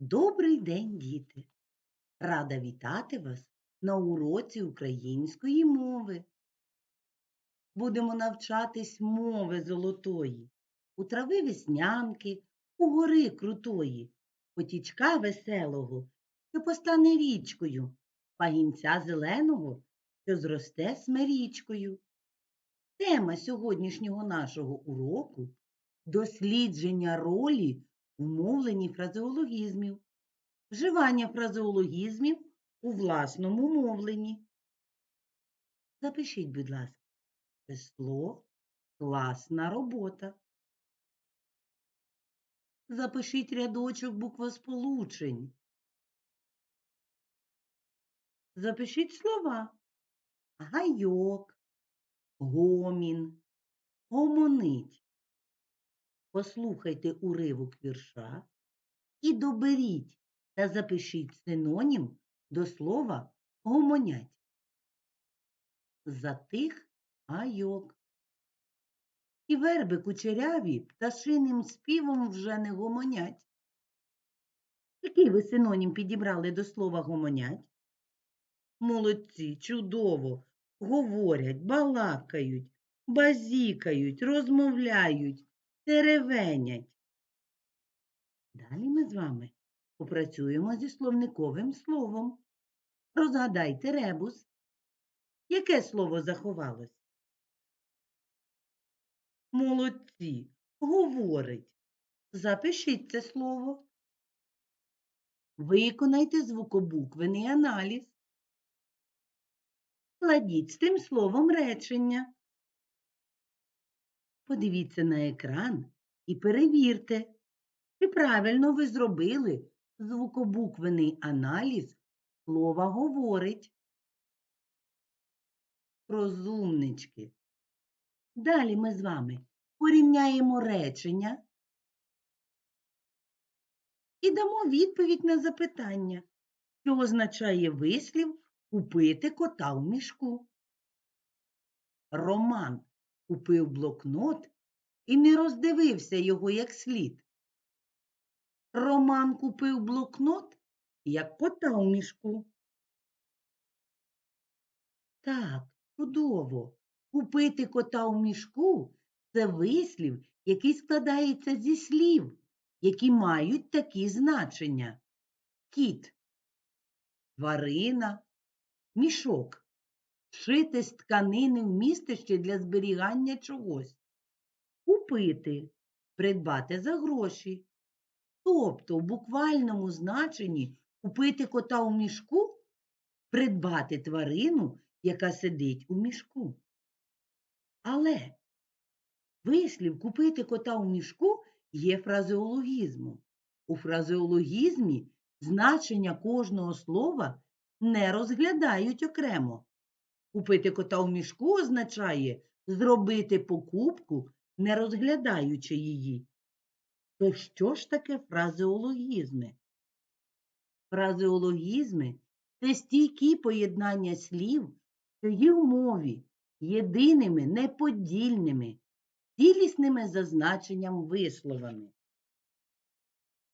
Добрий день, діти! Рада вітати вас на уроці української мови. Будемо навчатись мови золотої, у трави веснянки, у гори крутої, потічка веселого, що постане річкою, пагінця зеленого, що зросте смирічкою. Тема сьогоднішнього нашого уроку дослідження ролі мовленні фразеологізмів, вживання фразеологізмів у власному мовленні. Запишіть, будь ласка, число класна робота. Запишіть рядочок буквосполучень. Запишіть слова гайок, гомін, гомонить. Послухайте уривок вірша і доберіть та запишіть синонім до слова гомонять. Затих гайок. І верби кучеряві пташиним співом вже не гомонять. Який ви синонім підібрали до слова гомонять? Молодці, чудово, говорять, балакають, базікають, розмовляють, теревенять. Далі ми з вами попрацюємо зі словниковим словом. Розгадайте ребус. Яке слово заховалось? Молодці, говорить. Запишіть це слово. Виконайте звукобуквений аналіз. Складіть з тим словом речення. Подивіться на екран і перевірте, чи правильно ви зробили звукобуквений аналіз слова говорить. Розумнички. Далі ми з вами порівняємо речення і дамо відповідь на запитання, що означає вислів купити кота в мішку. Роман купив блокнот і не роздивився його як слід. Роман купив блокнот, як кота в мішку. Так, чудово. Купити кота в мішку це вислів, який складається зі слів, які мають такі значення. Кіт, тварина, мішок, шити з тканини вмістище для зберігання чогось. Купити, придбати за гроші. Тобто в буквальному значенні купити кота у мішку придбати тварину, яка сидить у мішку. Але вислів купити кота у мішку є фразеологізмом. У фразеологізмі значення кожного слова не розглядають окремо. Купити кота у мішку означає зробити покупку, не розглядаючи її. То що ж таке фразеологізми? Фразеологізми це стійкі поєднання слів, що є в мові єдиними, неподільними, цілісними за значенням висловами.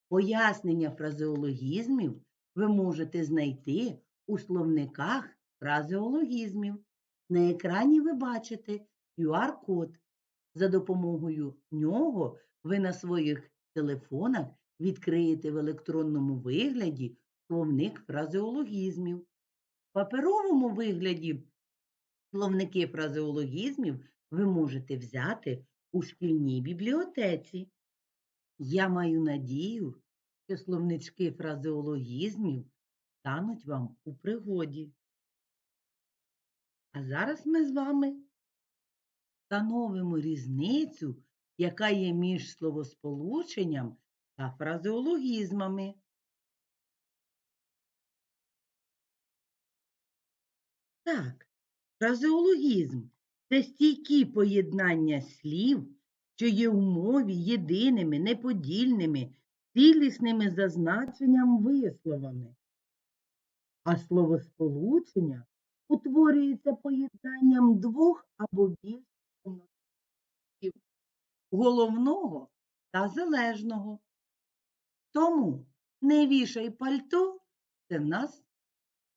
Пояснення фразеологізмів ви можете знайти у словниках фразеологізмів. На екрані ви бачите QR-код. За допомогою нього ви на своїх телефонах відкриєте в електронному вигляді словник фразеологізмів. В паперовому вигляді словники фразеологізмів ви можете взяти у шкільній бібліотеці. Я маю надію, що словнички фразеологізмів стануть вам у пригоді. А зараз ми з вами встановимо різницю, яка є між словосполученням та фразеологізмами. Так, фразеологізм це стійкі поєднання слів, що є у мові єдиними, неподільними, цілісними за значенням висловами. А словосполучення утворюється поєднанням двох або більш головного та залежного. Тому Не вішай пальто це в нас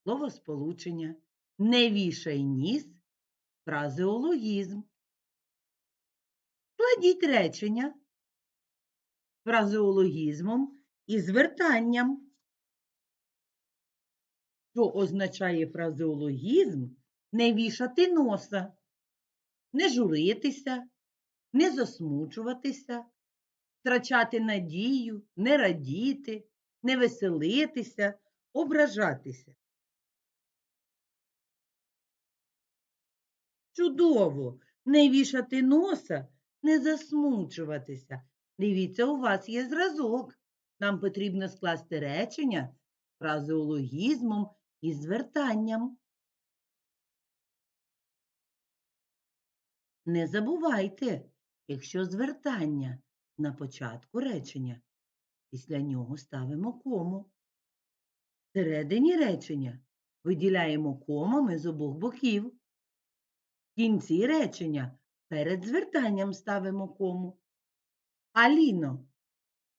словосполучення. Не вішай ніс фразеологізм. Складіть речення фразеологізмом і звертанням. Що означає фразеологізм не вішати носа, не журитися, не засмучуватися, втрачати надію, не радіти, не веселитися, ображатися. Чудово! Не вішати носа, не засмучуватися. Дивіться, у вас є зразок. Нам потрібно скласти речення фразеологізмом і звертанням. Не забувайте, якщо звертання на початку речення, після нього ставимо кому. Всередині речення виділяємо комами з обох боків. В кінці речення перед звертанням ставимо кому. Аліно,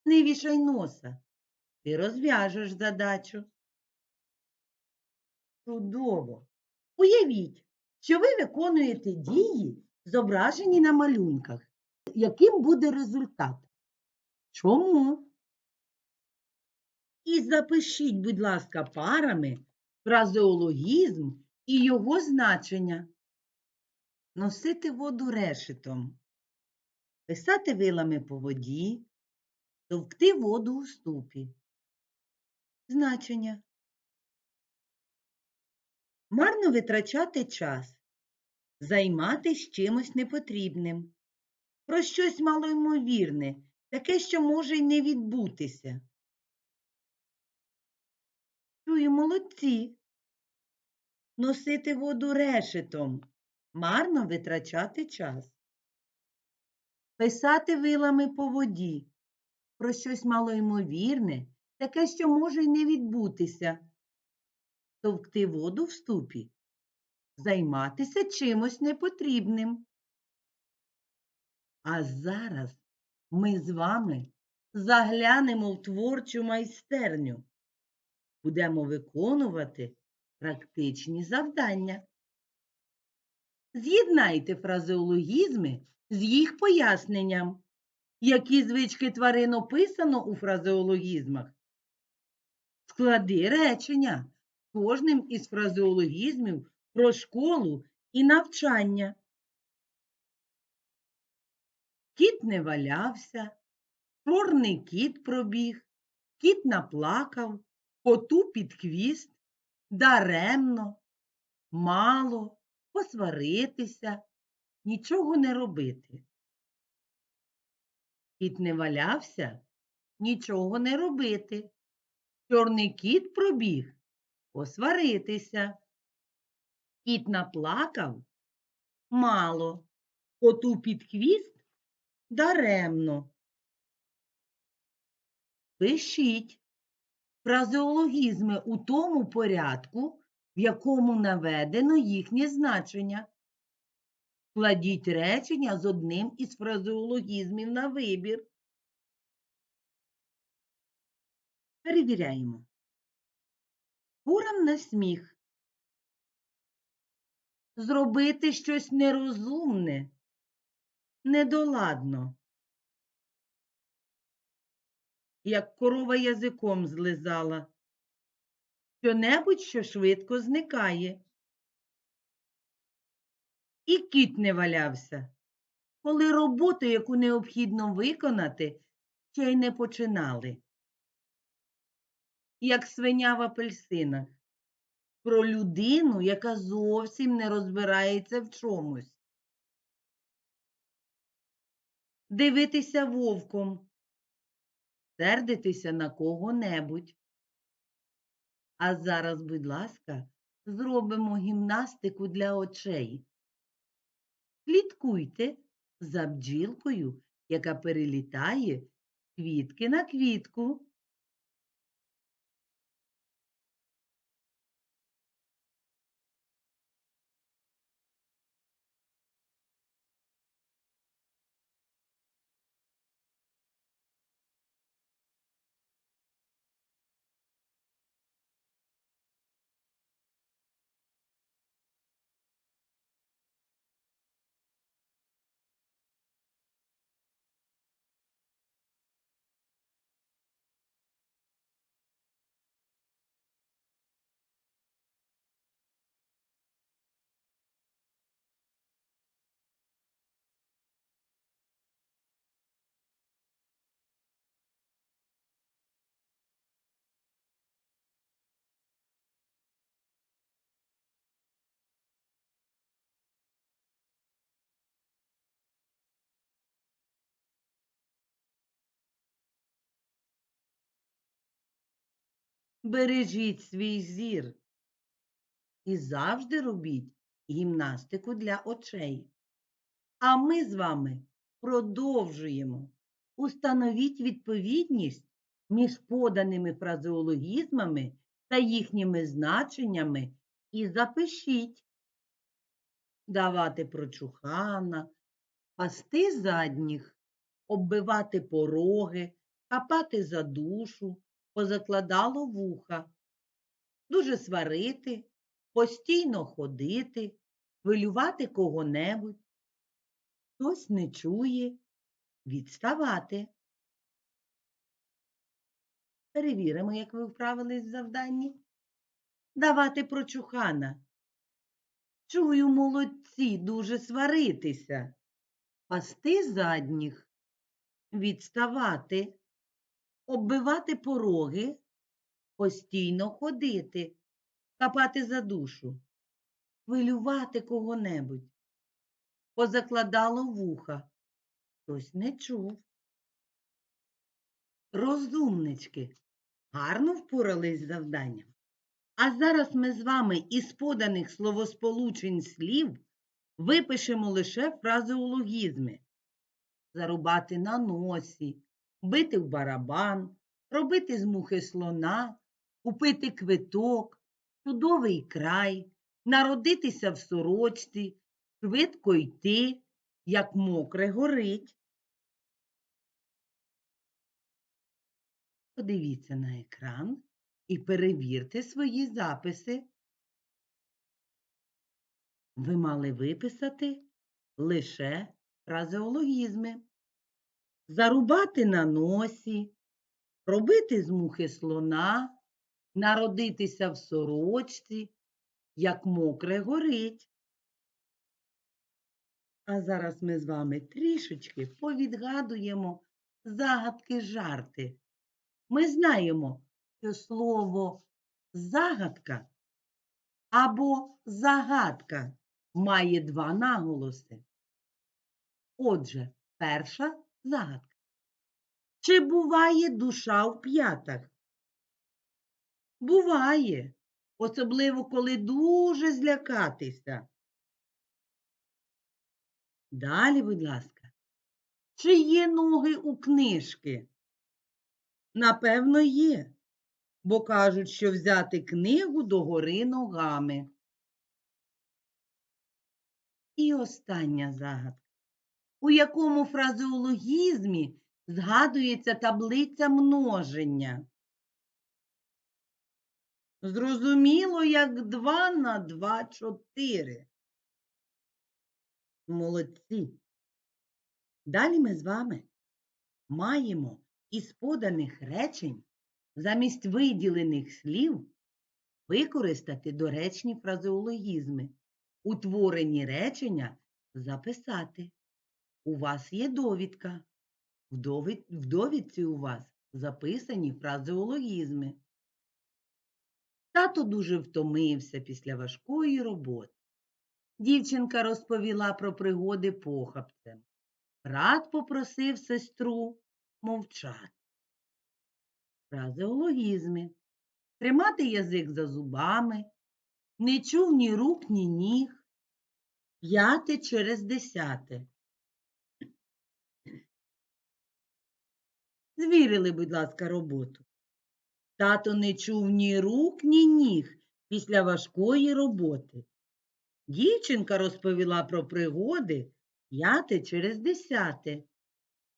не вішай носа, ти розв'яжеш задачу. Чудово! Уявіть, що ви виконуєте дії, зображені на малюнках. Яким буде результат? Чому? І запишіть, будь ласка, парами фразеологізм і його значення. Носити воду решетом, писати вилами по воді, товкти воду у ступі. Значення. Марно витрачати час, займатись чимось непотрібним, про щось малоймовірне, таке, що може й не відбутися. Чую, молодці. Носити воду решетом, марно витрачати час. Писати вилами по воді, про щось малоймовірне, таке, що може й не відбутися. Товкти воду в ступі, займатися чимось непотрібним. А зараз ми з вами заглянемо в творчу майстерню. Будемо виконувати практичні завдання. З'єднайте фразеологізми з їх поясненням. Які звички тварин описано у фразеологізмах? Склади речення кожним із фразеологізмів про школу і навчання. Кіт не валявся, чорний кіт пробіг, кіт наплакав, коту під хвіст, даремно, мало, посваритися, нічого не робити. Кіт не валявся, нічого не робити. Чорний кіт пробіг посваритися. Кіт наплакав мало, коту під хвіст даремно. Пишіть фразеологізми у тому порядку, в якому наведено їхнє значення. Кладіть речення з одним із фразеологізмів на вибір. Перевіряємо. Курам на сміх. Зробити щось нерозумне, недоладно. Як корова язиком злизала. Що-небудь, що швидко зникає. І кіт не валявся, коли роботу, яку необхідно виконати, ще й не починали. Як свиня в апельсинах, про людину, яка зовсім не розбирається в чомусь. Дивитися вовком, сердитися на кого-небудь. А зараз, будь ласка, зробимо гімнастику для очей. Слідкуйте за бджілкою, яка перелітає квітки на квітку. Бережіть свій зір і завжди робіть гімнастику для очей. А ми з вами продовжуємо. Установіть відповідність між поданими фразеологізмами та їхніми значеннями і запишіть. Давати прочухана, пасти задніх, оббивати пороги, хапати за душу, позакладало вуха, дуже сварити, постійно ходити, хвилювати кого-небудь. Хтось не чує, відставати. Перевіримо, як ви вправились в завданні. Давати прочухана. Чую, молодці, дуже сваритися. Пасти задніх, відставати, оббивати пороги, постійно ходити, капати за душу, хвилювати кого-небудь. Позакладало вуха. Хтось не чув. Розумнички, гарно впорались з завданням. А зараз ми з вами із поданих словосполучень слів випишемо лише фразеологізми. Зарубати на носі, бити в барабан, робити з мухи слона, купити квиток, чудовий край, народитися в сорочці, швидко йти, як мокре горить. Подивіться на екран і перевірте свої записи. Ви мали виписати лише фразеологізми. Зарубати на носі, робити з мухи слона, народитися в сорочці, як мокре горить. А зараз ми з вами трішечки повідгадуємо загадки жарти. Ми знаємо, що слово загадка або загадка має два наголоси. Отже, перша загадка. Чи буває душа в п'ятах? Буває, особливо коли дуже злякатися. Далі, будь ласка, чи є ноги у книжки? Напевно, є, бо кажуть, що взяти книгу догори ногами. І остання загадка. У якому фразеологізмі згадується таблиця множення? Зрозуміло, як 2 на 2 – 4. Молодці. Далі ми з вами маємо із поданих речень замість виділених слів використати доречні фразеологізми. Утворені речення записати. У вас є довідка. В, довід... в довідці у вас записані фразеологізми. Тато дуже втомився після важкої роботи. Дівчинка розповіла про пригоди похапцем. Брат попросив сестру мовчати. Фразеологізми. Тримати язик за зубами, не чув ні рук, ні ніг. П'яте через десяте. Звірили, будь ласка, роботу. Тато не чув ні рук, ні ніг після важкої роботи. Дівчинка розповіла про пригоди п'яте через десяте.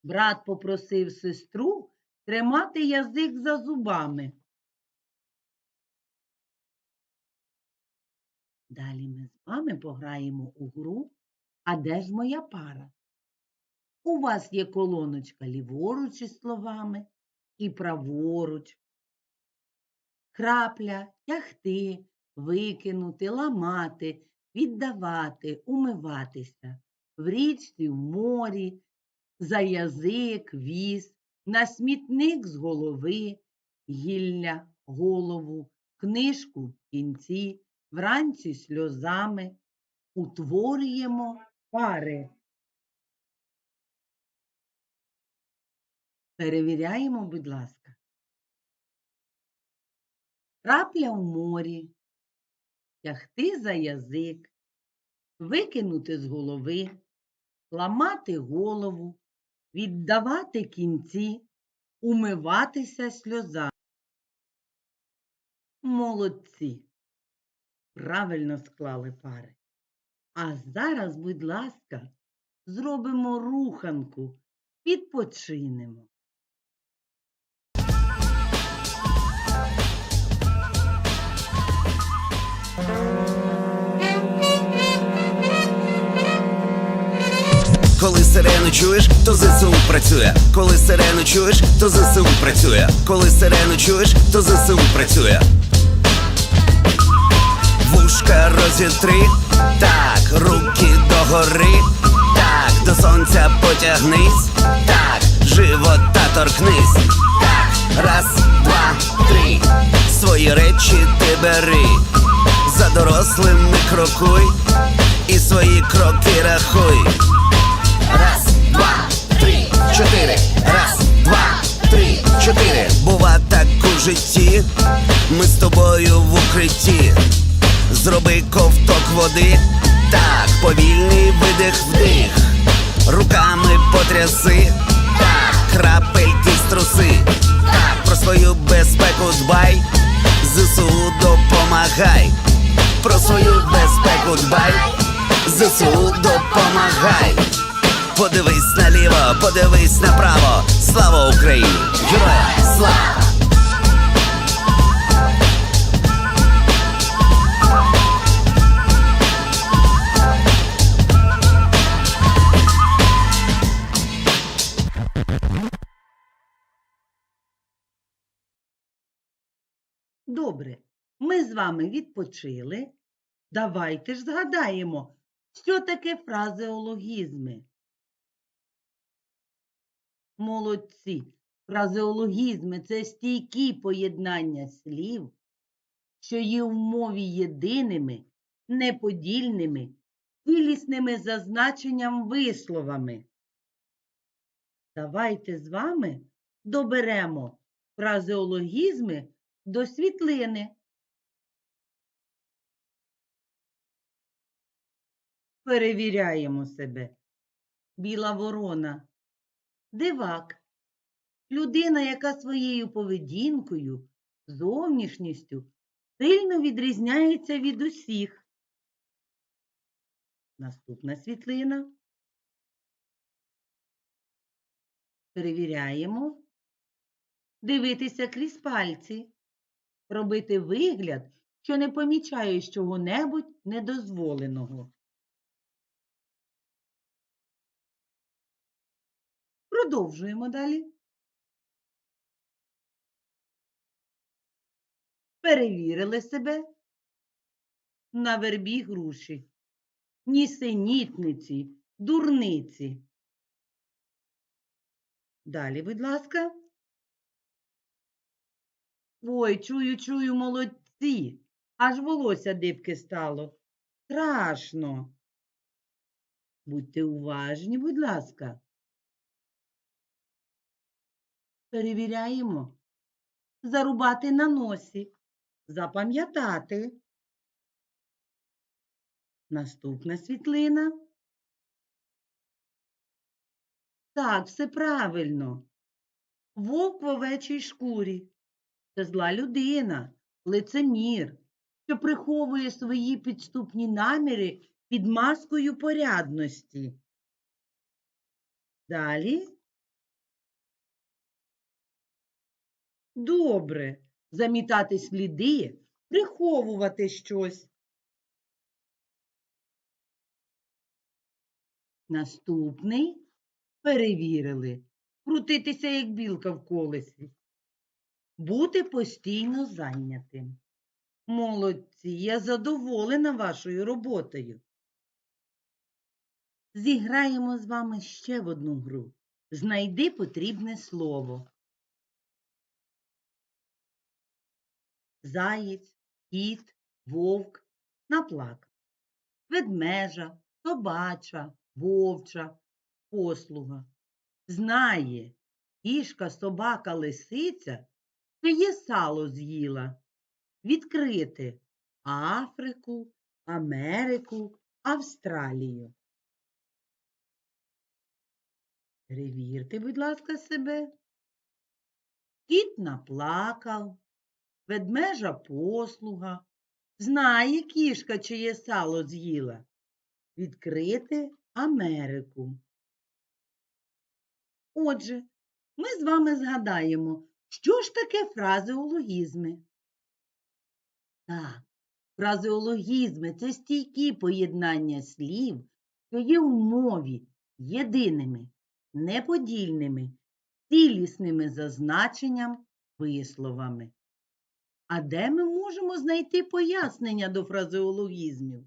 Брат попросив сестру тримати язик за зубами. Далі ми з вами пограємо у гру А де ж моя пара? У вас є колоночка ліворуч із словами і праворуч. Крапля, тягти, викинути, ламати, віддавати, умиватися в річці, в морі, за язик, віз, на смітник з голови, гілля, голову, книжку в кінці, вранці сльозами, утворюємо пари. Перевіряємо, будь ласка. крапля в морі, тягти за язик, викинути з голови, ламати голову, віддавати кінці, умиватися сльоза. Молодці! Правильно склали пари. А зараз, будь ласка, зробимо руханку, відпочинемо. Коли сирену чуєш, то ЗСУ працює. Коли сирену чуєш, то ЗСУ працює. Коли сирену чуєш, то ЗСУ працює. Вушка розітри, так, руки догори, так, до сонця потягнись, так, за дорослими крокуй, і свої кроки рахуй. Раз, два, три, чотири. Раз, два, три, чотири. Бува так у житті. Ми з тобою в укритті. Зроби ковток води. Так, повільний видих вдих. Руками потряси. Так, крапельки струси. Так, про свою безпеку дбай. ЗСУ допомагай. Про свою безпеку дбай. ЗСУ допомагай. Подивись наліво, подивись направо. Слава Україні! Героям слава! Добре, ми з вами відпочили. Давайте ж згадаємо, що таке фразеологізми. Молодці. Фразеологізми це стійкі поєднання слів, що є в мові єдиними, неподільними, цілісними за значенням висловами. Давайте з вами доберемо фразеологізми до світлини. Перевіряємо себе. Біла ворона. Дивак. Людина, яка своєю поведінкою, зовнішністю сильно відрізняється від усіх. Наступна світлина. Перевіряємо. Дивитися крізь пальці. Робити вигляд, що не помічаєш чого-небудь недозволеного. Продовжуємо далі. Перевірили себе на вербі груші. Нісенітниці, дурниці. Далі, будь ласка. Ой, чую, чую, молодці. Аж волосся дибки стало. Страшно. Будьте уважні, будь ласка. Перевіряємо. Зарубати на носі. Запам'ятати. Наступна світлина. Так, все правильно. Вовк в овечій шкурі. Це зла людина, лицемір, що приховує свої підступні наміри під маскою порядності. Далі. Добре. Замітати сліди, приховувати щось. Наступний перевірили. Крутитися, як білка в колесі. Бути постійно зайнятим. Молодці, я задоволена вашою роботою. Зіграємо з вами ще в одну гру. Знайди потрібне слово. Заєць, кіт, вовк, наплак, ведмежа, собача, вовча, послуга. Знає, кішка, собака, лисиця, чиє сало з'їла. відкрити Африку, Америку, Австралію. Перевірте, будь ласка, себе. Кіт наплакав, ведмежа послуга, знає кішка, чиє сало з'їла. Відкрити Америку. Отже, ми з вами згадаємо, що ж таке фразеологізми. Так, фразеологізми це стійкі поєднання слів, що є у мові єдиними, неподільними, цілісними за значенням висловами. А де ми можемо знайти пояснення до фразеологізмів?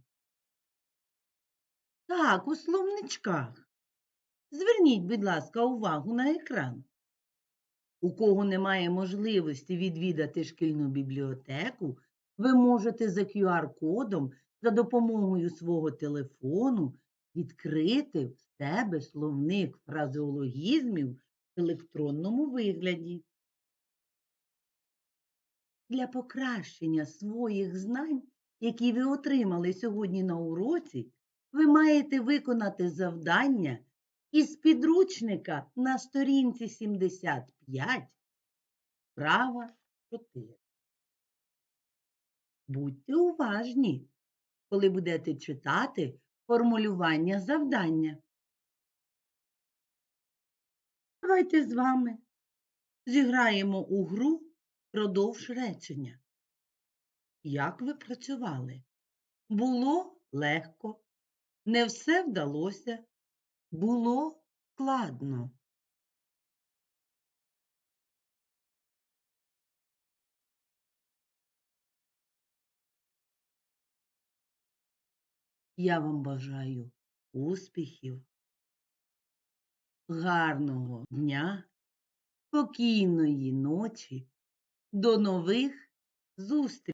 Так, у словничках. Зверніть, будь ласка, увагу на екран. У кого немає можливості відвідати шкільну бібліотеку, ви можете за QR-кодом за допомогою свого телефону відкрити в себе словник фразеологізмів в електронному вигляді. Для покращення своїх знань, які ви отримали сьогодні на уроці, ви маєте виконати завдання із підручника на сторінці 75, права 4. Будьте уважні, коли будете читати формулювання завдання. Давайте з вами зіграємо у гру продовж речення. Як ви працювали? Було легко, не все вдалося, було складно. Я вам бажаю успіхів, гарного дня, спокійної ночі, до нових зустрічей!